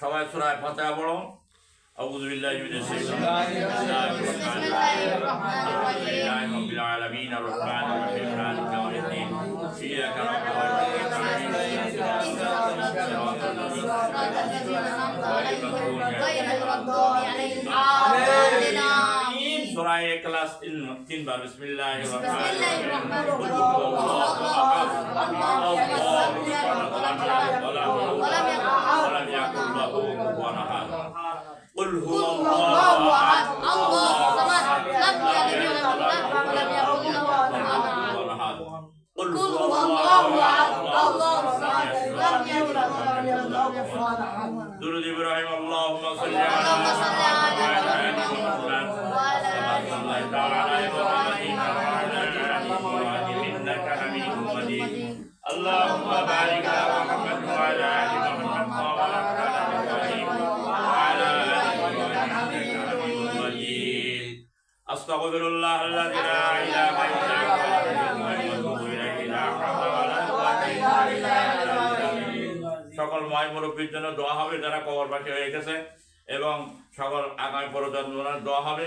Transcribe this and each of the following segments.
সবাই সূরা ফাতিহা পড়ো أعوذ بالله من الشيطان الرجيم بسم الله الرحمن الرحيم الحمد لله رب العالمين الرحمن الرحيم مالك يوم الدين إياك نعبد وإياك نستعين صراط الذين أنعمت عليهم غير المغضوب عليهم آمين سورة إخلاص তিন বার بسم الله الرحمن الرحيم قل هو الله أحد الله الصمد لم يلد ولم يولد ولم يكن له كفوا أحد قل هو الله احد الله الصمد لم يلد ولم يولد ولم يكن له كفوا احد قل هو الله احد الله الصمد لم يلد ولم يولد ولم يكن له درود ابراهيم اللهم صل على محمد وعلى اللهم بارك على محمد وعلى ال محمد كما باركت على ابراهيم وعلى ال ابراهيم انك حميد مجيد استغفر الله الذي لا اله الا هو واتوب اليه لا حول ولا قوه الا بالله সকল মায় মুরব্বীর জন্য দোয়া হবে যারা কবরবাসী হয়ে গেছে এবং সকল আগামী প্রজন্মের দোয়া হবে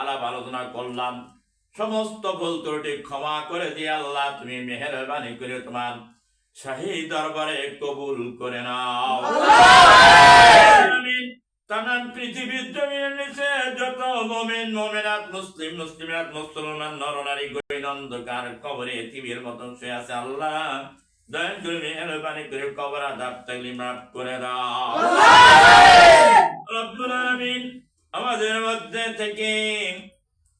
আলাপ আলোচনা করলাম। সমস্ত ভুল ত্রুটি ক্ষমা করে দিয়ে আল্লাহ তুমি মেহেরবানি করে তোমার শাহী দরবারে কবুল করে নাও। আমিন। তামাম পৃথিবীর জমিনের নিচে যত মোমেন মোমেনাত মুসলিম মুসলিমাত মুসলমান নরনারী গরিন অন্ধকার কবরে টিভির মতন শুয়ে আছে আল্লাহ। দয়া করে মেহরবানি করে কবর আদাব তাইলি মাফ করে দাও। রব্বুল আলামিন আমাদের মধ্যে থেকে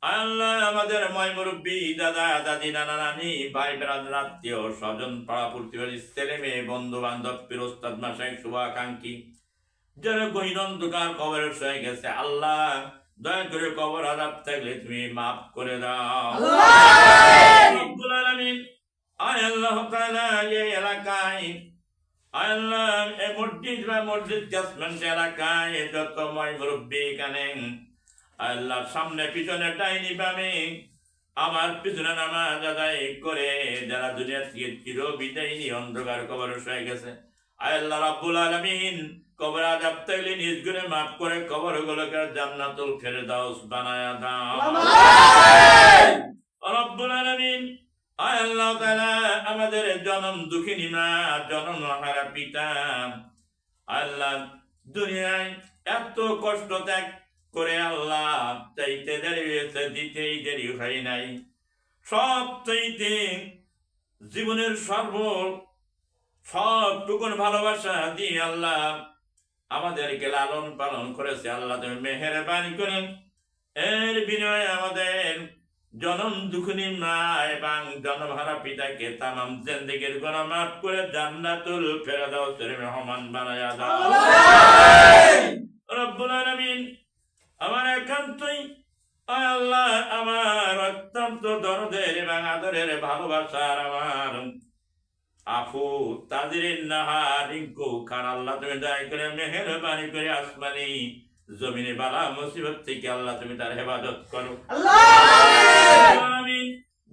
আল্লাহ আমাদের ময় মুরব্বী দাদা দাদি নানা নানি ভাই বেড়াদের আত্মীয় স্বজন পাড়া প্রতিবেশী ছেলে মেয়ে বন্ধু বান্ধব পিরোস্তাদ মাসায় শুভাকাঙ্ক্ষী যারা গহীন অন্ধকার কবরের সয়ে গেছে আল্লাহ দয়া করে কবর আদাব থাকলে তুমি মাফ করে দাও। আয় আল্লাহ তাআলা এই এলাকায় আল্লাহ এই মসজিদ বা মসজিদ ক্যাসমেন্ট এলাকায় যত ময় মুরব্বী এখানে। আল্লাহ সামনে পিছনে ডাইনি বামে আমার পিছনে নামাজ আদায় করে যারা দুনিয়া থেকে চির বিদায়ী অন্ধকার কবর হয়ে গেছে। আল্লাহ রাব্বুল আলামিন কবর আজাব তাইলে নিজ গুণে মাফ করে কবর গুলোকে জান্নাতুল ফেরদাউস বানায়া দাও। রব্বুল আলামিন আল্লাহ আমাদের জনম দুঃখিনী মা, জনম হারা পিতা। আল্লাহ, দুনিয়ায় এত কষ্ট ত্যাগ করে আল্লাহ চাইতে দেরি হয়েছে, দিতেই দেরি হয় নাই। সব চাইতে জীবনের সর্ব সব টুকুন ভালোবাসা দিয়ে আল্লাহ আমাদেরকে লালন পালন করেছে। আল্লাহ তুমি মেহেরবানি করেন। এর বিনয়ে আমাদের জনম দুখনি মা এবং জনভারা পিতাকে তামাম জিন্দেগির গোনা মাফ করে জান্নাতুল ফেরাদাউসের মেহমান বানায়া দাও। রব্বুল আলামিন আমার একান্তই আয় আল্লাহ আমার অত্যন্ত দরদের এবং আদরের ভালোবাসার আমার। আফু তাদের নাহা রিঙ্কু খান আল্লাহ তুমি দয়া করে মেহেরবানি করে আসমানি। জমিনে বালা মুসিবত থেকে আল্লাহ তুমি তার হেফাজত করো। আমি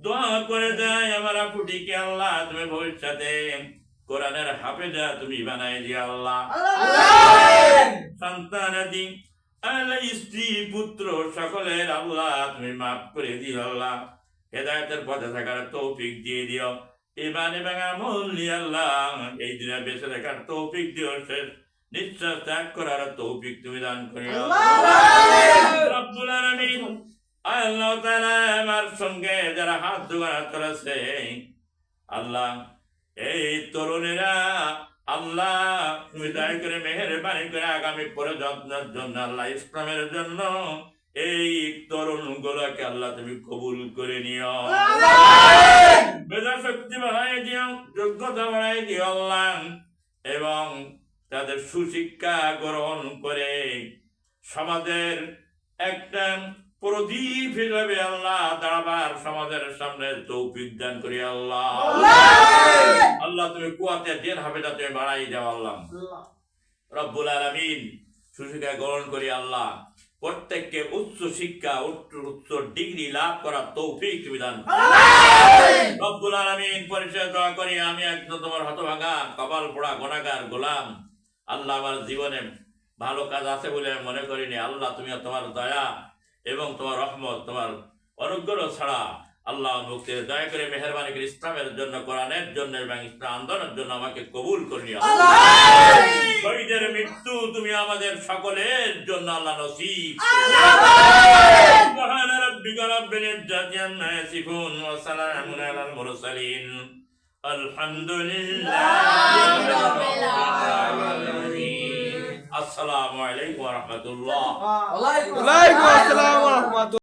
দোয়া করে দেয় আমার আপুটিকে আল্লাহ তুমি ভবিষ্যতে কোরআনের হাফেজা তুমি বানাই দিও আল্লাহ। সন্তানাদি আল্লাহ স্ত্রী পুত্র সকলের আল্লাহ তুমি মাফ করে দিও আল্লাহ। হেদায়তের পথে থাকার তৌফিক দিয়ে দিও। ইমান এবং আমল আল্লাহ এই দিনে বেঁচে থাকার তৌফিক দিও শেষ। নিঃশ্বাস ত্যাগ করার তৌফিক তুমি দান করিও রব্বুল আলামিন আল্লাহ তাআলা আমার সঙ্গে যারা হাত জোগাড় করেছে আল্লাহ এই তরুণেরা আল্লাহ তুমি দয়া করে মেহেরবানি করে আগামী প্রজন্মের জন্য আল্লাহ ইসলামের জন্য এই তরুণ গুলোকে আল্লাহ তুমি কবুল করে নিও মেধা শক্তি বাড়াই দিও যোগ্যতা বাড়াই দিও আল্লাহ এবং তাদের সুশিক্ষা গ্রহণ করে। সমাজের একটা প্রদীপ হিসেবে আল্লাহ দাঁড়াবার সমাজের সামনে তৌফিক দান করি আল্লাহ। আল্লাহ! তুমি কুয়াতে জেন হবে তা তুমি বাড়াই যাও আল্লাহ। রব্বুল আলমিন সুশিক্ষা গ্রহণ করি আল্লাহ। প্রত্যেককে উচ্চ শিক্ষা উচ্চ উচ্চ ডিগ্রি লাভ করার তৌফিক তুমি দান। রব্বুল আলমিন পরিচয় দোয়া করি আমি একদম তোমার হতভাগা কপাল পোড়া গোনাগার গোলাম। আল্লাহ আমার জীবনে ভালো কাজ আছে বলে আমি মনে করিনি। আল্লাহ তুমি তোমার দয়া এবং তোমার রহমত তোমার অনুগ্রহ ছাড়া আল্লাহ মুক্তির দয়া করে মেহরবানি করে ইসলামের জন্য কোরআনের জন্য এবং ইসলাম আন্দোলনের জন্য আমাকে কবুল করিয়া মৃত্যু তুমি আমাদের সকলের জন্য আল্লাহ নসিব الحمد لله رب العالمين. السلام عليكم ورحمة الله. وعليكم السلام ورحمة الله.